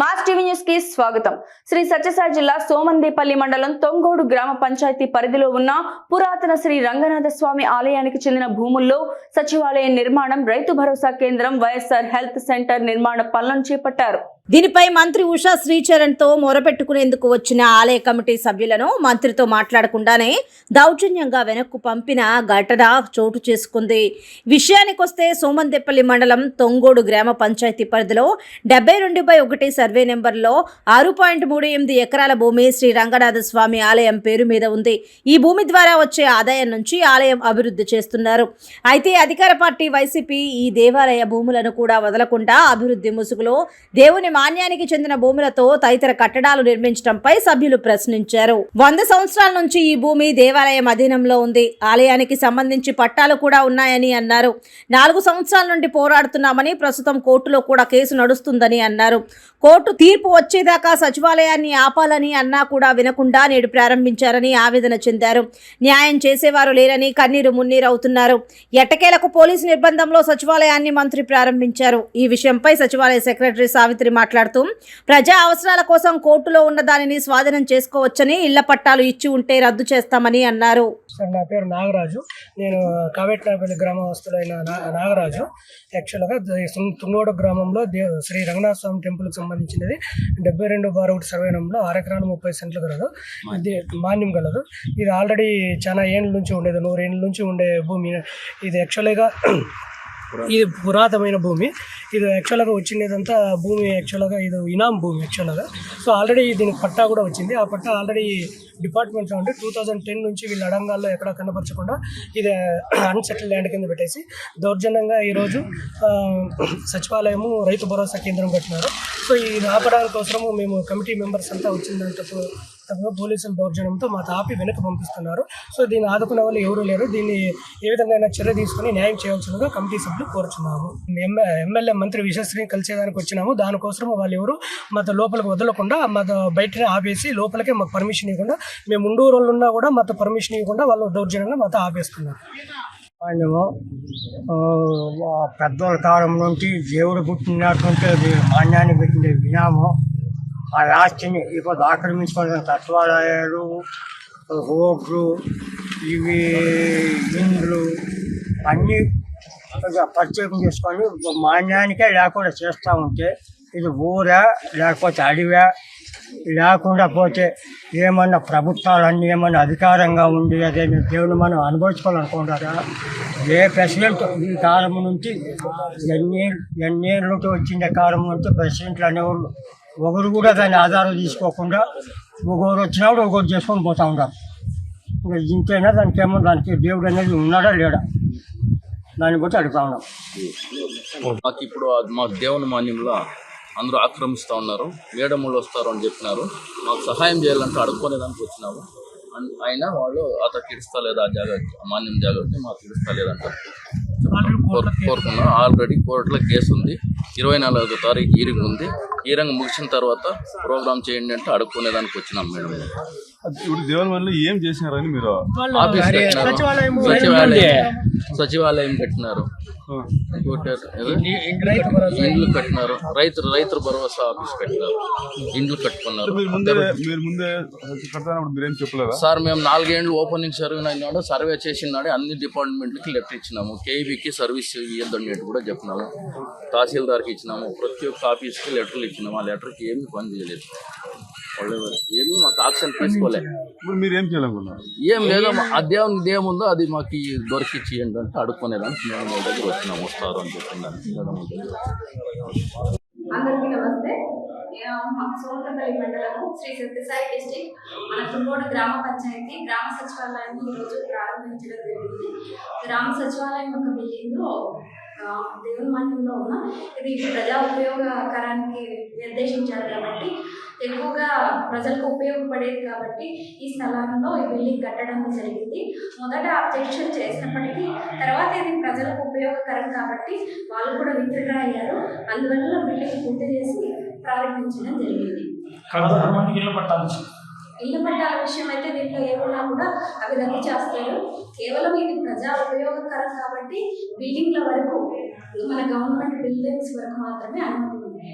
Mass TV న్యూస్కి స్వాగతం. శ్రీ సత్యసాయి జిల్లా సోమందేపల్లి మండలం తొంగోడు గ్రామ పంచాయతీ పరిధిలో ఉన్న పురాతన శ్రీ రంగనాథ స్వామి ఆలయానికి చెందిన భూముల్లో సచివాలయం నిర్మాణం రైతు భరోసా కేంద్రం వైఎస్ఆర్ హెల్త్ సెంటర్ నిర్మాణ పనులను చేపట్టారు. దీనిపై మంత్రి ఉషా శ్రీచరణ్తో మొరపెట్టుకునేందుకు వచ్చిన ఆలయ కమిటీ సభ్యులను మంత్రితో మాట్లాడకుండానే దౌర్జన్యంగా వెనక్కు పంపిన ఘటన చోటు చేసుకుంది. విషయానికొస్తే సోమందెప్పల్లి మండలం తొంగోడు గ్రామ పంచాయతీ పరిధిలో డెబ్బై రెండు బై ఒకటి సర్వే నెంబర్లో ఆరు పాయింట్ మూడు ఎనిమిది ఎకరాల భూమి శ్రీ రంగనాథ స్వామి ఆలయం పేరు మీద ఉంది. ఈ భూమి ద్వారా వచ్చే ఆదాయం నుంచి ఆలయం అభివృద్ధి చేస్తున్నారు. అయితే అధికార పార్టీ వైసీపీ ఈ దేవాలయ భూములను కూడా వదలకుండా అభివృద్ధి ముసుగులో దేవుని మాన్యానికి చెందిన భూములతో తదితర కట్టడాలు నిర్మించడంపై సభ్యులు ప్రశ్నించారు. వంద సంవత్సరాల నుంచి ఈ భూమి దేవాలయం అధీనంలో ఉంది. ఆలయానికి సంబంధించి పట్టాలు కూడా ఉన్నాయని అన్నారు. నాలుగు సంవత్సరాల నుండి పోరాడుతున్నామని ప్రస్తుతం కోర్టులో కూడా కేసు నడుస్తుందని అన్నారు. కోర్టు తీర్పు వచ్చేదాకా సచివాలయాన్ని ఆపాలని అన్నా కూడా వినకుండా నేడు ప్రారంభించారని ఆవేదన చెందారు. న్యాయం చేసేవారు లేరని కన్నీరు మున్నీరు అవుతున్నారు. ఎట్టకేలకు పోలీసు నిర్బంధంలో సచివాలయాన్ని మంత్రి ప్రారంభించారు. ఈ విషయంపై సచివాలయ సెక్రటరీ సావిత్రి మాట్లాడుతూ ప్రజా అవసరాల కోసం కోర్టులో ఉన్న దానిని స్వాధీనం చేసుకోవచ్చని ఇళ్ళ పట్టాలు ఇచ్చి ఉంటే రద్దు చేస్తామని అన్నారు. నా పేరు నాగరాజు. నేను కావేట్నాపల్లి గ్రామస్తులైన నా- నాగరాజు. యాక్చువల్గా తుంగోడు గ్రామంలో శ్రీ రంగనాథ స్వామి టెంపుల్కి సంబంధించినది. డెబ్బై రెండు బార్ ఒకటి సర్వే నంబర్లో ముప్పై సెంట్లు కలదు ఇది మాన్యం కలదు ఇది ఆల్రెడీ చాలా ఏళ్ళ నుంచి ఉండేది. నూరేళ్ళ నుంచి ఉండే భూమి. ఇది యాక్చువల్గా ఇది పురాతనమైన భూమి. ఇది యాక్చువల్గా వచ్చినదంతా భూమి యాక్చువల్గా ఇది ఇనాం భూమి యాక్చువల్గా సో ఆల్రెడీ దీనికి పట్టా కూడా వచ్చింది. ఆ పట్టా ఆల్రెడీ డిపార్ట్మెంట్లో ఉండి టూ థౌజండ్ టెన్ నుంచి వీళ్ళు అడంగాల్లో ఎక్కడ కనపరచకుండా ఇది అన్సెటిల్ ల్యాండ్ కింద పెట్టేసి దౌర్జన్యంగా ఈరోజు సచివాలయము రైతు భరోసా కేంద్రం కట్టినారు. సో ఇది ఆపడానికి కోసము మేము కమిటీ మెంబర్స్ అంతా వచ్చిందంటే తప్ప పోలీసులు దౌర్జన్యంతో మా తాపి వెనక పంపిస్తున్నారు. సో దీన్ని ఆదుకునే వాళ్ళు ఎవరూ లేరు. దీన్ని ఏ విధంగా చర్య తీసుకుని న్యాయం చేయాల్సిందిగా కమిటీ సభ్యులు కోరుచున్నాము. ఎమ్మె ఎమ్మెల్యే మంత్రి విశ్వశ్రీని కలిసేదానికి వచ్చినాము. దానికోసం వాళ్ళు ఎవరు మాతో లోపలికి వదలకుండా మా బయటనే ఆపేసి లోపలికే మాకు పర్మిషన్ ఇవ్వకుండా మేము ఉండూరు వాళ్ళు ఉన్నా కూడా మాతో పర్మిషన్ ఇవ్వకుండా వాళ్ళు దౌర్జన్యంగా మాతో ఆపేస్తున్నారు. ఆయనము పెద్దోళ్ళ కాలం నుంచి దేవుడు పుట్టినటువంటి మాన్యాన్ని పెట్టింది వినాము ఆ రాష్ట్రని ఇప్పుడు ఆక్రమించుకున్న తత్వాలయాలు రోడ్లు ఇవి ఇండ్లు అన్నీ ప్రత్యేకం చేసుకొని మాన్యానికే లేకుండా చేస్తూ ఉంటే ఇది ఊరా లేకపోతే అడివా లేకుండా పోతే ఏమన్నా ప్రభుత్వాలన్నీ ఏమన్నా అధికారంగా ఉండి అదే దేవుని మనం అనుభవించుకోవాలనుకుంటారా? ఏ ప్రెసిడెంట్ ఈ కాలం నుంచి ఎన్ని ఎన్నేళ్ళతో వచ్చిన కాలం నుంచి ప్రెసిడెంట్లు అనేవాళ్ళు ఒకరు కూడా దాన్ని ఆధారం తీసుకోకుండా ఒకరు వచ్చినప్పుడు ఒకరు చేసుకొని పోతూ ఉంటారు. ఇంకా ఇంతైనా దానికి ఏమో దానికి దేవుడు అనేది ఉన్నాడా లేడా? దాన్ని బట్టి అడుగుతా ఉన్నాం. మాకు ఇప్పుడు మా దేవుని మాన్యంలో అందరూ ఆక్రమిస్తూ ఉన్నారు వేడములు వస్తారు అని చెప్పినారు. మాకు సహాయం చేయాలంటే అడుక్కోలేదానికి వచ్చినాము అయినా వాళ్ళు అతను ఇడుస్తా లేదా ఆ జాగ్రత్త మాన్యం జాగ్రత్త మాకు ఇడుస్తా లేదంట కోరుకున్నా ఆల్రెడీ కోర్టులో కేసు ఉంది. ఇరవై నాలుగో తారీఖు హీరింగ్ ఉంది. హీరింగ్ ముగిసిన తర్వాత ప్రోగ్రామ్ చేయండి అంటే అడుక్కునేదానికి వచ్చినాం మేడం. ఇప్పుడు దేవుని వల్ల ఏం చేసినారని మీరు ఆఫీస్ కట్టినారు సచివాలయం సచివాలయం కట్టినారు ఏదో? ఇండ్లు కట్టినారు. రైతు రైతు భరోసా ఆఫీస్ కట్టినారు. ఇండ్లు కట్టుకున్నారు. మీరు ముందే మీరు ముందే కడతానప్పుడు మీరేం చెప్పలేదా? సార్ మేము నాలుగేండ్లు ఓపెనింగ్ సర్వే అయినాడు సర్వే చేసినాడు అన్ని డిపార్ట్మెంట్లకి లెటర్ ఇచ్చినాము. కేవీకి సర్వీస్ ఇవ్వద్దని కూడా చెప్పినాము. తహసీల్దార్కి ఇచ్చినాము. ప్రతి ఒక్క ఆఫీస్కి లెటర్లు ఇచ్చినాము. ఆ లెటర్కి ఏమీ పని చేయలేదు. ఏమీ మాకు ఆక్షన్ తీసుకోలే. ఇప్పుడు మీరు ఏం చేయాలనుకున్నారు? ఏం లేదో ఆ దేవుని దేముందో అది మాకు దొరికిచ్చి ఏంటంటే అడుక్కునేదానికి మేము మీ దగ్గర వచ్చినాము వస్తారు అని వచ్చినాము. అందరికీ నమస్తే. మండలము శ్రీ సత్యసాయి డిస్టిక్ మన తుంగోడు గ్రామ పంచాయతీ గ్రామ సచివాలయాన్ని ఈరోజు ప్రారంభించడం జరిగింది. గ్రామ సచివాలయం యొక్క బిల్డింగ్ దేవుని మాన్యంలో ఉన్న ఇది ప్రజా ఉపయోగకరానికి నిర్దేశించారు కాబట్టి ఎక్కువగా ప్రజలకు ఉపయోగపడేది కాబట్టి ఈ స్థలంలో ఈ బిల్డింగ్ కట్టడం జరిగింది. మొదట అబ్జెక్షన్ చేసినప్పటికీ తర్వాత ఇది ప్రజలకు ఉపయోగకరం కాబట్టి వాళ్ళు కూడా విత్డ్రా అయ్యారు. అందువల్ల బిల్డింగ్ పూర్తి చేసి ప్రారంభించడం జరిగింది. ఇల్లు పట్టాల విషయం అయితే దీంట్లో ఏమన్నా కూడా అవి రద్దు చేస్తారు. కేవలం ఇది ప్రజా ఉపయోగకరం కాబట్టి బిల్డింగ్ల వరకు మన గవర్నమెంట్ బిల్డింగ్స్ వరకు మాత్రమే అనుమతి ఉంది.